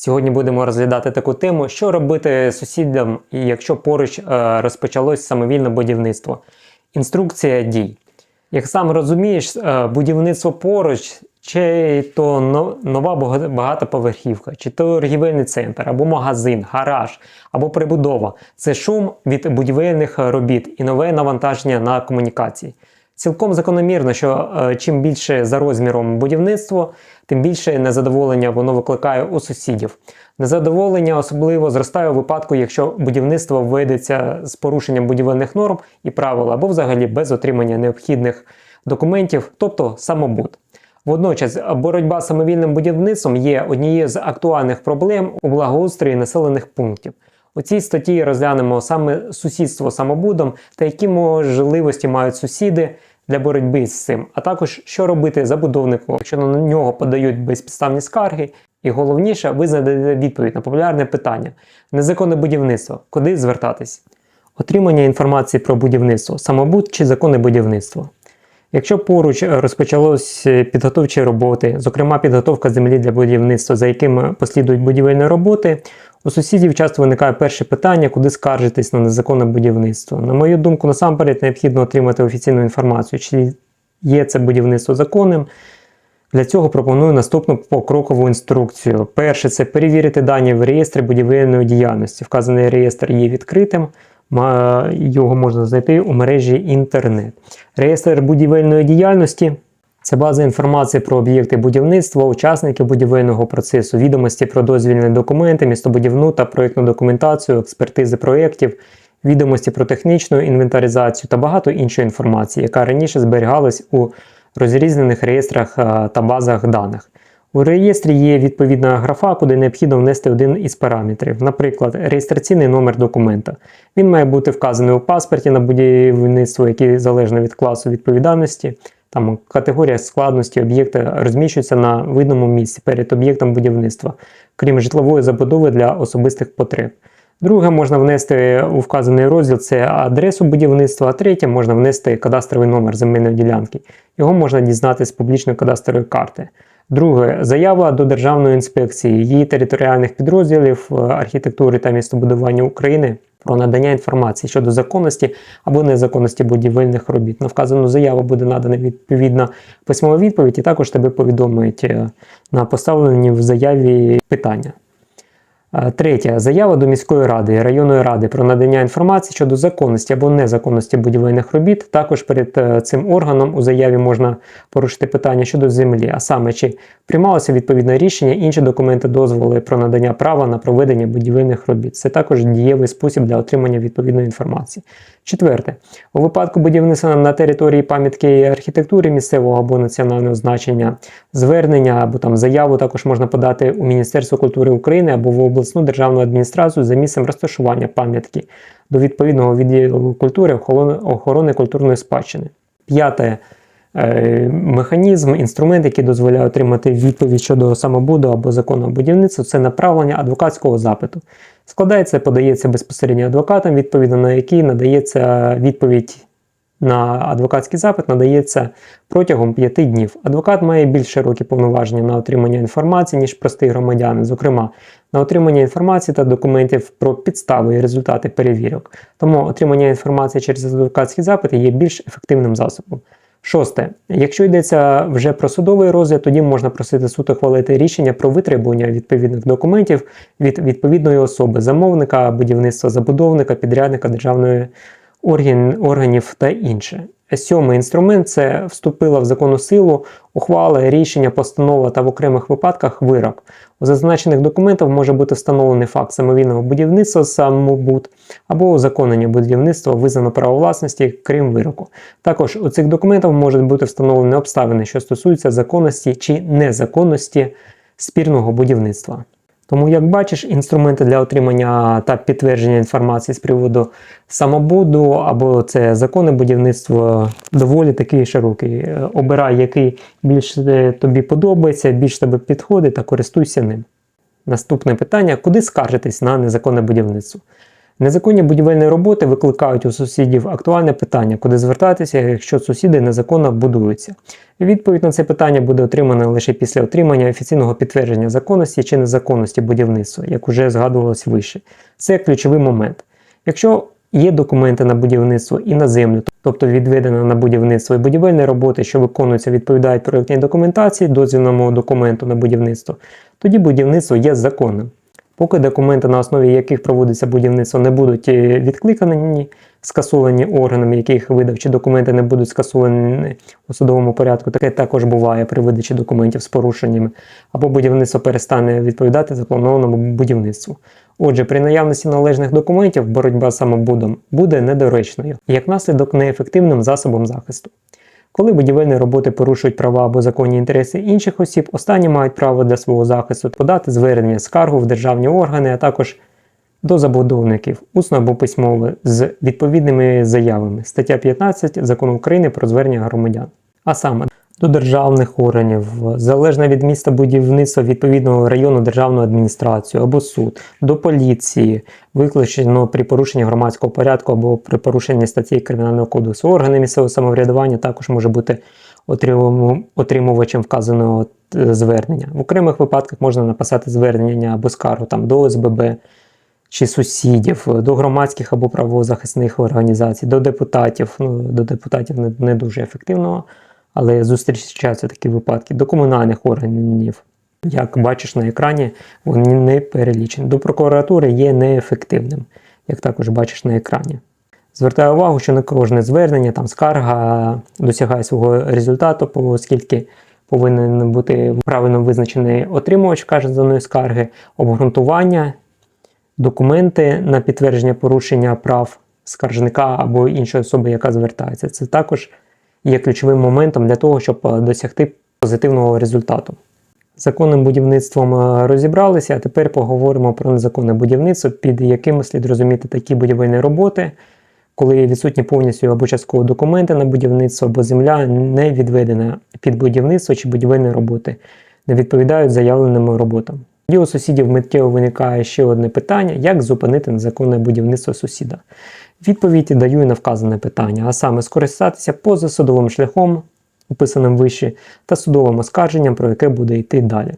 Сьогодні будемо розглядати таку тему, що робити сусідам, якщо поруч е, розпочалось самовільне будівництво. Інструкція дій. Як сам розумієш, е, будівництво поруч, чи то нова багатоповерхівка, чи то торгівельний центр, або магазин, гараж, або прибудова це шум від будівельних робіт і нове навантаження на комунікації. Цілком закономірно, що е, чим більше за розміром будівництво, тим більше незадоволення воно викликає у сусідів. Незадоволення особливо зростає у випадку, якщо будівництво ведеться з порушенням будівельних норм і правил, або взагалі без отримання необхідних документів, тобто самобут. Водночас, боротьба з самовільним будівництвом є однією з актуальних проблем у благоустрої населених пунктів. У цій статті розглянемо саме сусідство самобудом та які можливості мають сусіди для боротьби з цим, а також що робити забудовнику, якщо на нього подають безпідставні скарги. І головніше, ви знайдете відповідь на популярне питання: незаконне будівництво, куди звертатись? Отримання інформації про будівництво, самобут чи законне будівництво. Якщо поруч розпочалось підготовчі роботи, зокрема підготовка землі для будівництва, за якими послідують будівельні роботи, у сусідів часто виникає перше питання, куди скаржитись на незаконне будівництво. На мою думку, насамперед необхідно отримати офіційну інформацію, чи є це будівництво законним. Для цього пропоную наступну покрокову інструкцію. Перше це перевірити дані в реєстрі будівельної діяльності. Вказаний реєстр є відкритим, його можна знайти у мережі інтернет. Реєстр будівельної діяльності це база інформації про об'єкти будівництва, учасників будівельного процесу, відомості про дозвільні документи, містобудівну та проєктну документацію, експертизи проєктів, відомості про технічну інвентаризацію та багато іншої інформації, яка раніше зберігалась у розрізнених реєстрах е, та базах даних. У реєстрі є відповідна графа, куди необхідно внести один із параметрів, наприклад, реєстраційний номер документа. Він має бути вказаний у паспорті на будівництво, який залежно від класу відповідальності. Там категорія складності об'єкта розміщується на видному місці перед об'єктом будівництва, крім житлової забудови для особистих потреб. Друге, можна внести у вказаний розділ це адресу будівництва, а третє можна внести кадастровий номер земельної ділянки. Його можна дізнати з публічної кадастрової карти. Друге, заява до Державної інспекції її територіальних підрозділів е, архітектури та містобудування України про надання інформації щодо законності або незаконності будівельних робіт. На вказану заяву буде надана відповідна письмова відповідь, і також тебе повідомить е, на поставлені в заяві питання. Третє. Заява до міської ради і районної ради про надання інформації щодо законності або незаконності будівельних робіт. Також перед е, цим органом у заяві можна порушити питання щодо землі, а саме чи приймалося відповідне рішення, інші документи дозволи про надання права на проведення будівельних робіт. Це також дієвий спосіб для отримання відповідної інформації. Четверте, у випадку будівництва на території пам'ятки архітектури місцевого або національного значення, звернення або там заяву також можна подати у Міністерство культури України або в обласну державну адміністрацію за місцем розташування пам'ятки до відповідного відділу культури охорони, культурної спадщини. П'яте. Е, Механізм, інструмент, який дозволяє отримати відповідь щодо самобуду або законного будівництва, це направлення адвокатського запиту. Складається, подається безпосередньо адвокатам, відповідно на який надається відповідь на адвокатський запит, надається протягом 5 днів. Адвокат має більш широкі повноваження на отримання інформації, ніж простий громадянин, зокрема на отримання інформації та документів про підстави і результати перевірок. Тому отримання інформації через адвокатські запити є більш ефективним засобом. Шосте. Якщо йдеться вже про судовий розгляд, тоді можна просити суд ухвалити рішення про витребування відповідних документів від відповідної особи, замовника, будівництва забудовника, підрядника державної орган, органів та інше. Сьомий інструмент це вступила в законну силу ухвала, рішення, постанова та в окремих випадках вирок. У зазначених документах може бути встановлений факт самовільного будівництва самобут або узаконення будівництва визнано право власності, крім вироку. Також у цих документах можуть бути встановлені обставини, що стосуються законності чи незаконності спірного будівництва. Тому, як бачиш, інструменти для отримання та підтвердження інформації з приводу самобуду або це законне будівництво доволі такий широкий. Е, Обирай, який більш е, тобі подобається, більш тобі підходить та користуйся ним. Наступне питання: куди скаржитись на незаконне будівництво? Незаконні будівельні роботи викликають у сусідів актуальне питання, куди звертатися, якщо сусіди незаконно будуються. Відповідь на це питання буде отримана лише після отримання офіційного підтвердження законності чи незаконності будівництва, як уже згадувалось вище. Це ключовий момент. Якщо є документи на будівництво і на землю, тобто відведено на будівництво і будівельні роботи, що виконуються, відповідають проєктній документації, дозвільному документу на будівництво, тоді будівництво є законним. Поки документи, на основі яких проводиться будівництво, не будуть е, відкликані, скасовані органами, яких видав, чи документи не будуть скасовані у судовому порядку, таке також буває при видачі документів з порушеннями, або будівництво перестане відповідати запланованому будівництву. Отже, при наявності належних документів боротьба з самобудом буде недоречною, як наслідок неефективним засобом захисту. Коли будівельні роботи порушують права або законні інтереси інших осіб, останні мають право для свого захисту подати звернення скаргу в державні органи, а також до забудовників, усно або письмово, з відповідними заявами. Стаття 15 Закону України про звернення громадян. А саме до державних органів, залежно від міста будівництва відповідного району державну адміністрацію або суд, до поліції, виключено при порушенні громадського порядку або при порушенні статті Кримінального кодексу. Органи місцевого самоврядування також може бути отримувачем- вказаного е, звернення. В окремих випадках можна написати звернення або скаргу там, до ОСББ чи сусідів, до громадських або правозахисних організацій, до депутатів. Ну, до депутатів не, не дуже ефективно, але зустрічаються такі випадки, до комунальних органів. Як бачиш на екрані, вони не перелічені. До прокуратури є неефективним, як також бачиш на екрані. Звертаю увагу, що не кожне звернення, там скарга досягає свого результату, оскільки повинен бути правильно визначений отримувач вказаної скарги, обґрунтування, документи на підтвердження порушення прав скаржника або іншої особи, яка звертається. Це також є ключовим моментом для того, щоб е, досягти позитивного результату. Законним будівництвом е, розібралися, а тепер поговоримо про незаконне будівництво, під яким слід розуміти такі будівельні роботи, коли відсутні повністю або частково документи на будівництво, або земля не відведена під будівництво чи будівельні роботи, не відповідають заявленим роботам. Тоді у сусідів миттєво виникає ще одне питання: як зупинити незаконне будівництво сусіда? Відповідь даю і на вказане питання, а саме скористатися позасудовим шляхом, описаним вище, та судовим оскарженням, про яке буде йти далі.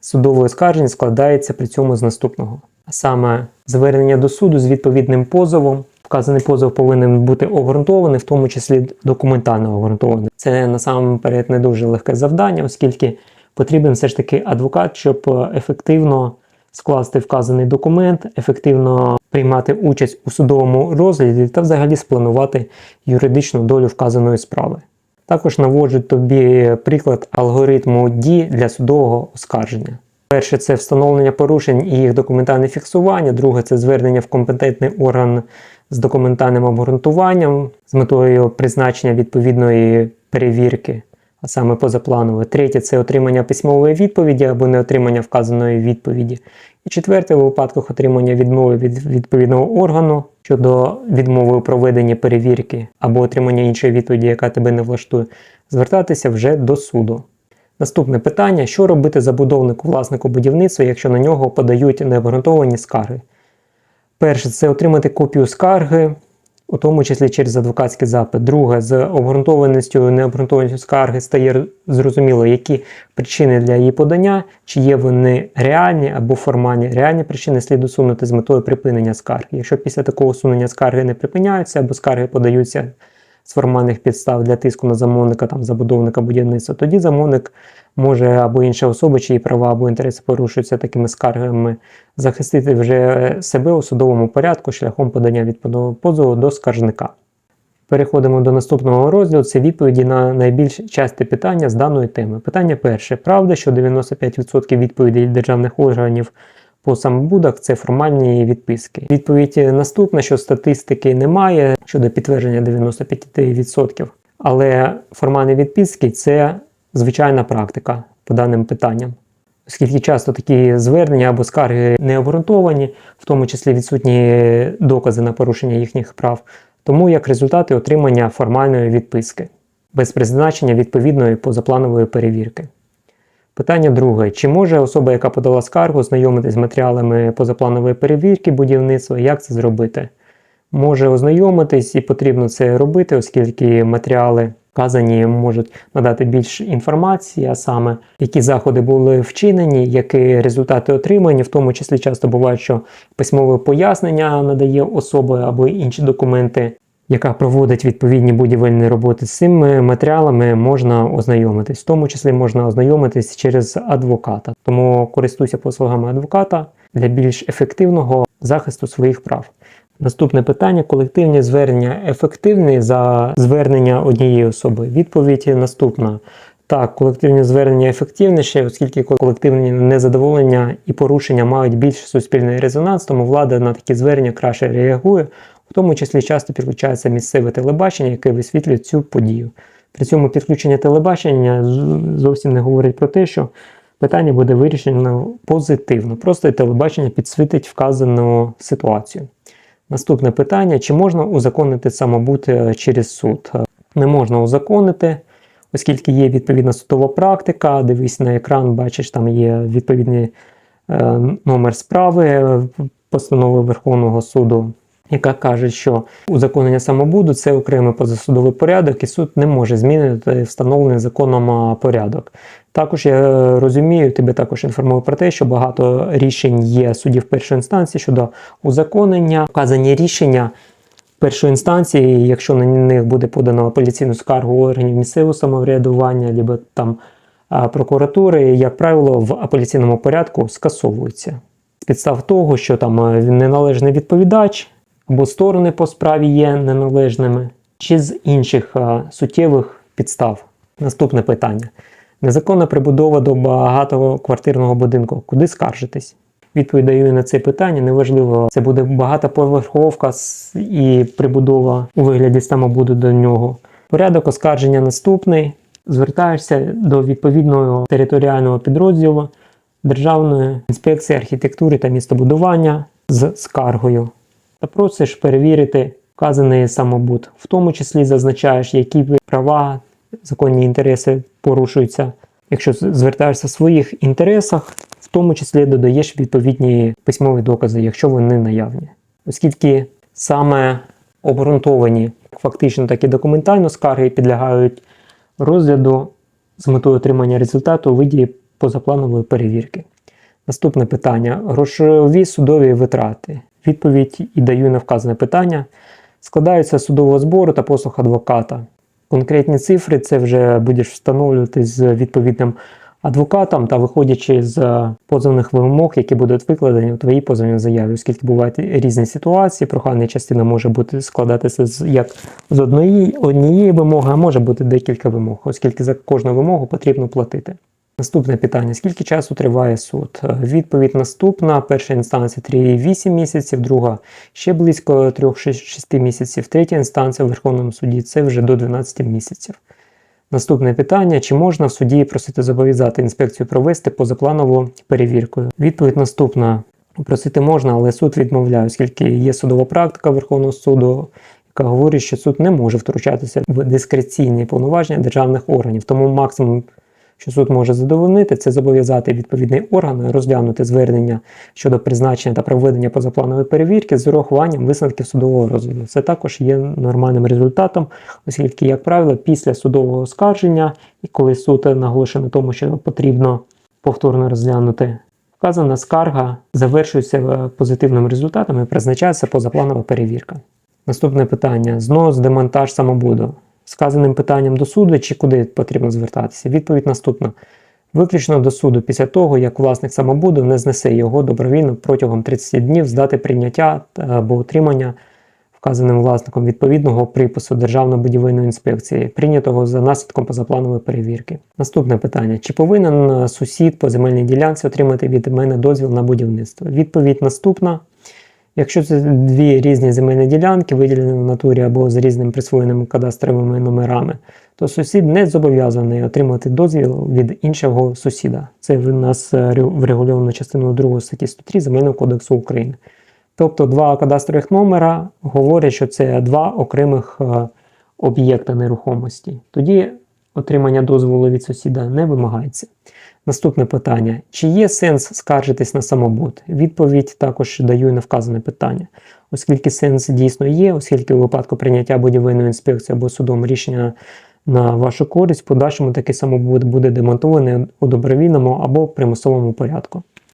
Судове оскарження складається при цьому з наступного. А саме звернення до суду з відповідним позовом. Вказаний позов повинен бути обґрунтований, в тому числі документально обґрунтований. Це насамперед не дуже легке завдання, оскільки потрібен все ж таки адвокат, щоб е, ефективно скласти вказаний документ, ефективно приймати участь у судовому розгляді та взагалі спланувати юридичну долю вказаної справи. Також наводжу тобі приклад алгоритму дій для судового оскарження. Перше це встановлення порушень і їх документальне фіксування. Друге це звернення в компетентний орган з документальним обґрунтуванням з метою призначення відповідної перевірки, а саме позапланове. Третє це отримання письмової відповіді або неотримання вказаної відповіді. І четверте, у випадках отримання відмови від відповідного органу щодо відмови у проведенні перевірки або отримання іншої відповіді, яка тебе не влаштує, звертатися вже до суду. Наступне питання: що робити забудовнику власнику будівництва, якщо на нього подають необґрунтовані скарги? Перше, це отримати копію скарги, у тому числі через адвокатський запит. Друге, з обґрунтованістю, необґрунтованістю скарги стає зрозуміло, які причини для її подання, чи є вони реальні або формальні. Реальні причини слід усунути з метою припинення скарги. Якщо після такого усунення скарги не припиняються, або скарги подаються з формальних підстав для тиску на замовника, там забудовника будівництва, тоді замовник може або інша особа, чиї права або інтереси порушуються такими скаргами, захистити вже себе у судовому порядку шляхом подання відповідного позову до скаржника. Переходимо до наступного розділу. Це відповіді на найбільш часті питання з даної теми. Питання перше. Правда, що 95% відповідей державних органів по самобудах це формальні відписки. Відповідь наступна, що статистики немає щодо підтвердження 95%. Але формальні відписки це звичайна практика по даним питанням. Оскільки часто такі звернення або скарги не обґрунтовані, в тому числі відсутні докази на порушення їхніх прав, тому як результати отримання формальної відписки без призначення відповідної позапланової перевірки. Питання друге: чи може особа, яка подала скаргу, знайомитись з матеріалами позапланової перевірки будівництва? Як це зробити? Може ознайомитись і потрібно це робити, оскільки матеріали вказані можуть надати більше інформації, а саме які заходи були вчинені, які результати отримані, в тому числі часто буває, що письмове пояснення надає особа або інші документи, яка проводить відповідні будівельні роботи. З цими матеріалами можна ознайомитись, в тому числі можна ознайомитись через адвоката. Тому користуйся послугами адвоката для більш ефективного захисту своїх прав. Наступне питання: колективні звернення ефективні за звернення однієї особи. Відповідь наступна. Так, колективні звернення ефективніше, оскільки колективні незадоволення і порушення мають більш суспільний резонанс, тому влада на такі звернення краще реагує, в тому числі часто підключається місцеве телебачення, яке висвітлює цю подію. При цьому підключення телебачення зовсім не говорить про те, що питання буде вирішено позитивно. Просто телебачення підсвітить вказану ситуацію. Наступне питання: чи можна узаконити самобут е, через суд? Не можна узаконити, оскільки є відповідна судова практика. Дивись на екран, бачиш, там є відповідний е, номер справи е, постанови Верховного суду, яка каже, що узаконення самобуду це окремий позасудовий порядок, і суд не може змінити встановлений законом порядок. Також я е, розумію, тебе також інформую про те, що багато рішень є судів першої інстанції щодо узаконення. Вказані рішення першої інстанції, якщо на них буде подано апеляційну скаргу органів місцевого самоврядування, або там прокуратури, як правило, в апеляційному порядку скасовуються. З підстав того, що там е, неналежний відповідач або сторони по справі є неналежними, чи з інших а, суттєвих підстав. Наступне питання. Незаконна прибудова до багатоквартирного будинку. Куди скаржитись? Відповідь даю на це питання. Неважливо, це буде багатоповерховка і прибудова у вигляді самобуду до нього. Порядок оскарження наступний. Звертаєшся до відповідного територіального підрозділу Державної інспекції архітектури та містобудування з скаргою та просиш перевірити вказаний самобут. В тому числі зазначаєш, які права, законні інтереси порушуються. Якщо звертаєшся в своїх інтересах, в тому числі додаєш відповідні письмові докази, якщо вони наявні. Оскільки саме обґрунтовані фактично так і документально скарги підлягають розгляду з метою отримання результату у виді позапланової перевірки. Наступне питання: грошові судові витрати. Відповідь і даю на вказане питання. Складаються з судового збору та послуг адвоката. Конкретні цифри це вже будеш встановлювати з відповідним адвокатом та виходячи з позовних вимог, які будуть викладені у твоїй позовній заяві, оскільки бувають різні ситуації, прохання частина може бути складатися з як з одної однієї вимоги, а може бути декілька вимог, оскільки за кожну вимогу потрібно платити. Наступне питання: скільки часу триває суд? Е, Відповідь наступна: перша інстанція 3,8 місяців, друга ще близько 3-6 місяців, третя інстанція в Верховному суді це вже до 12 місяців. Наступне питання: чи можна в суді просити зобов'язати інспекцію провести позапланову перевірку? Відповідь наступна: просити можна, але суд відмовляє, оскільки є судова практика Верховного суду, яка говорить, що суд не може втручатися в дискреційні повноваження державних органів. Тому максимум, що суд може задовольнити, це зобов'язати відповідний орган розглянути звернення щодо призначення та проведення позапланової перевірки з урахуванням висновків судового розгляду. Це також є нормальним результатом, оскільки, як правило, після судового оскарження, і коли суд наголошує на тому, що потрібно повторно розглянути. Вказана скарга завершується е, позитивним результатом і призначається позапланова перевірка. Наступне питання: знос, демонтаж самобуду. Сказаним питанням до суду чи куди потрібно звертатися? Відповідь наступна: виключно до суду після того, як власник самобуду не знесе його добровільно протягом 30 днів з дати прийняття або отримання вказаним власником відповідного припису Державної будівельної інспекції, прийнятого за наслідком позапланової перевірки. Наступне питання: чи повинен сусід по земельній ділянці отримати від мене дозвіл на будівництво? Відповідь наступна. Якщо це дві різні земельні ділянки, виділені в натурі або з різними присвоєними кадастровими номерами, то сусід не зобов'язаний отримати дозвіл від іншого сусіда. Це в нас е, врегульовано частиною 2 статті 103 Земельного кодексу України. Тобто два кадастрових номера говорять, що це два окремих е, об'єкта нерухомості. Тоді отримання дозволу від сусіда не вимагається. Наступне питання: чи є сенс скаржитись на самобут? Відповідь також даю на вказане питання. Оскільки сенс дійсно є, оскільки у випадку прийняття будівельної інспекції або судом рішення на вашу користь, в подальшому такий самобут буде демонтований у добровільному або примусовому порядку.